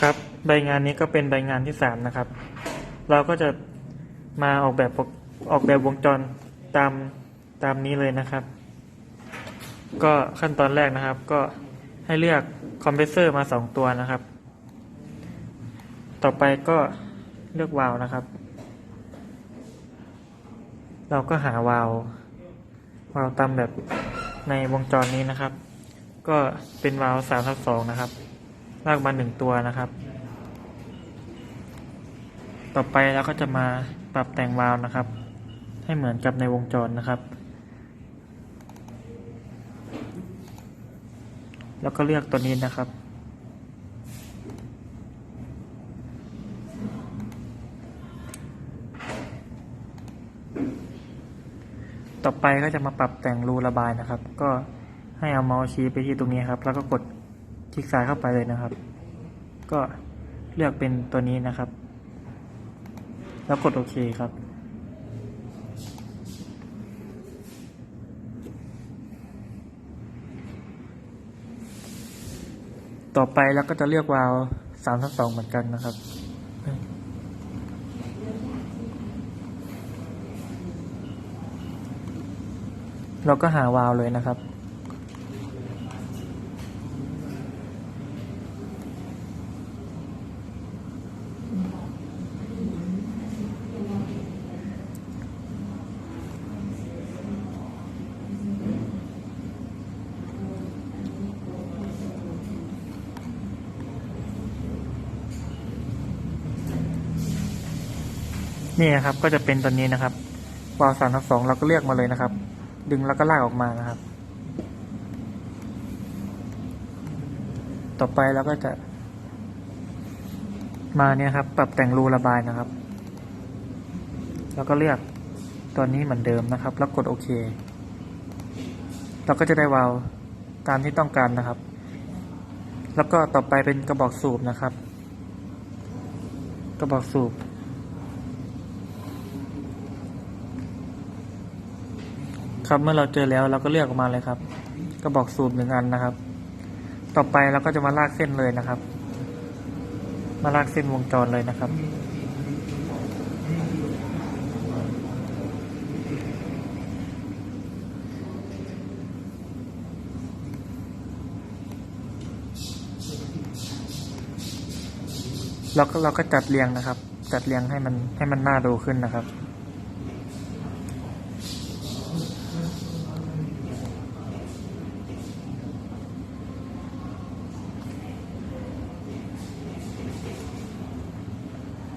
ครับใบงานนี้ก็เป็นใบงานที่สามนะครับ เราก็จะมาออกแบบออกแบบวงจรตามตามนี้เลยนะครับ ก็ขั้นตอนแรกนะครับ ก็ให้เลือกคอมเพรสเซอร์มาสองตัวนะครับ ต่อไปก็เลือกวาล์วนะครับ เราก็หาวาล์ววาล์วตามแบบในวงจรนี้นะครับ ก็เป็นวาล์วสามทับสองนะครับ ลากมาหนึ่งตัวนะครับ ต่อไปเราก็จะมาปรับแต่งวาล์วนะครับ ให้เหมือนกับในวงจรนะครับ แล้วก็เลือกตัวนี้นะครับต่อไปก็จะมาปรับแต่งรูระบายนะครับ ก็ให้เอาเมาส์ชี้ไปที่ตรงนี้ครับ แล้วก็กด คลิกซ้ายเข้าไปเลยนะครับ ก็เลือกเป็นตัวนี้นะครับ แล้วกดโอเคครับ ต่อไปเราก็จะเลือกวาล์วสามทับสองเหมือนกันนะครับเราก็หาวาล์วเลยนะครับ นี่นะครับ ก็จะเป็นตัวนี้นะครับวาล์วสามทับสองเราก็เลือกมาเลยนะครับ ดึงแล้วก็ลากออกมานะครับ ต่อไปเราก็จะ มาเนี่ยครับ ปรับแต่งรูระบายนะครับ แล้วก็เลือกตัวนี้เหมือนเดิมนะครับ แล้วกดโอเค เราก็จะได้วาล์วตามที่ต้องการนะครับ แล้วก็ต่อไปเป็นกระบอกสูบนะครับ กระบอกสูบ ครับเมื่อเราเจอแล้วเราก็เลือกออกมาเลยครับกระบอกสูบหนึ่งอันนะครับ ต่อไปเราก็จะมาลากเส้นเลยนะครับ มาลากเส้นวงจรเลยนะครับเราก็เราก็จัดเรียงนะครับ จัดเรียงให้มันให้มันน่าดูขึ้นนะครับ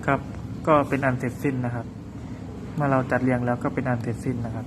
ครับ ก็เป็นอันเสร็จสิ้นนะครับ เมื่อเราจัดเรียงแล้วก็เป็นอันเสร็จสิ้นนะครับ